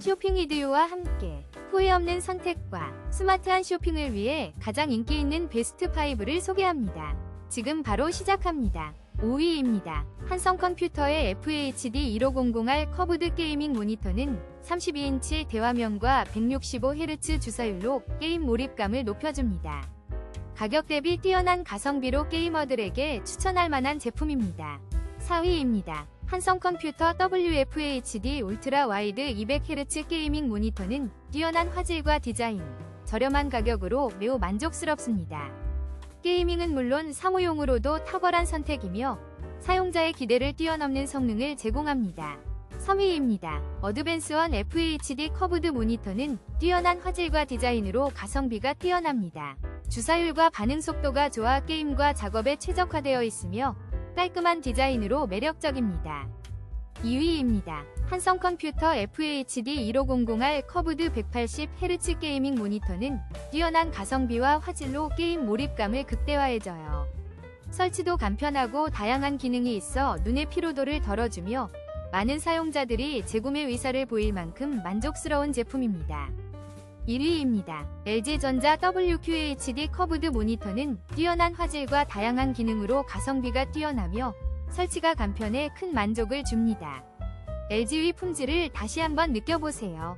쇼핑 이디오와 함께 후회 없는 선택과 스마트한 쇼핑을 위해 가장 인기 있는 베스트 5를 소개합니다. 지금 바로 시작합니다. 5위입니다. 한성 컴퓨터의 FHD 1500R 커브드 게이밍 모니터는 32인치 대화면과 165Hz 주사율로 게임 몰입감을 높여줍니다. 가격 대비 뛰어난 가성비로 게이머들에게 추천할 만한 제품입니다. 4위입니다. 한성 컴퓨터 WFHD 울트라 와이드 200Hz 게이밍 모니터는 뛰어난 화질과 디자인, 저렴한 가격으로 매우 만족스럽습니다. 게이밍은 물론 사무용으로도 탁월한 선택이며 사용자의 기대를 뛰어넘는 성능을 제공합니다. 3위입니다. 어드밴스원 FHD 커브드 모니터는 뛰어난 화질과 디자인으로 가성비가 뛰어납니다. 주사율과 반응 속도가 좋아 게임과 작업에 최적화되어 있으며 깔끔한 디자인으로 매력적입니다. 2위입니다. 한성 컴퓨터 FHD 1500R 커브드 180Hz 게이밍 모니터는 뛰어난 가성비와 화질로 게임 몰입감을 극대화해줘요. 설치도 간편하고 다양한 기능이 있어 눈의 피로도를 덜어주며 많은 사용자들이 재구매 의사를 보일 만큼 만족스러운 제품입니다. 1위입니다. LG전자 WQHD 커브드 모니터는 뛰어난 화질과 다양한 기능으로 가성비가 뛰어나며 설치가 간편해 큰 만족을 줍니다. LG의 품질을 다시 한번 느껴보세요.